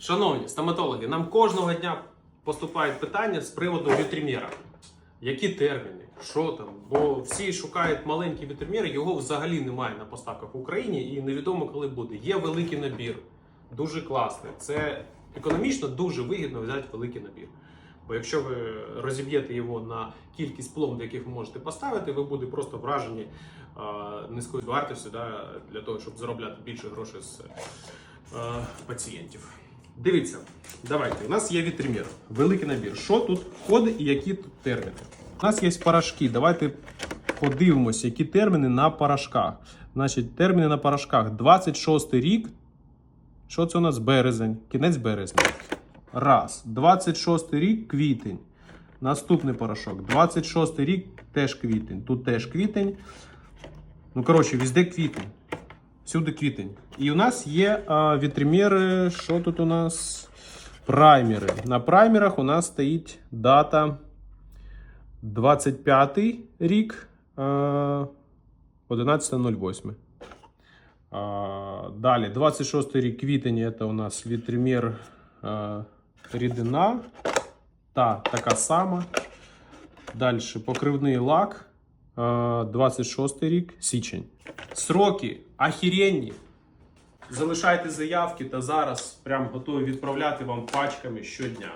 Шановні стоматологи, нам кожного дня поступають питання з приводу вітримєра. Які терміни, що там? Бо всі шукають маленький вітримєр, його взагалі немає на поставках в Україні і невідомо коли буде. Є великий набір, дуже класний. Це економічно дуже вигідно взяти великий набір. Бо якщо ви розіб'єте його на кількість пломб, яких ви можете поставити, ви будете просто вражені а, низькою вартістю да, для того, щоб заробляти більше грошей з е, пацієнтів. Дивіться, давайте. У нас є вітримір, великий набір. Що тут входить і які тут терміни? У нас є порошки. Давайте подивимося, які терміни на порошках. Значить, терміни на порошках 26 рік. Що це у нас березень? Кінець березня. Раз. 26 рік квітень. Наступний порошок. 26 рік теж квітень. Тут теж квітень. Ну, коротше, везде квітень. Всюди квітень. І у нас є вітриміри. Що тут у нас? Праймери. На праймерах у нас стоїть дата 25 рік а, 11.08. А, Далі, 26 рік квітень, це у нас вітримір рідина. Та така сама. Далі покривний лак. А, 26 рік, січень. Сроки ахіренні. Залишайте заявки та зараз прям готові відправляти вам пачками щодня.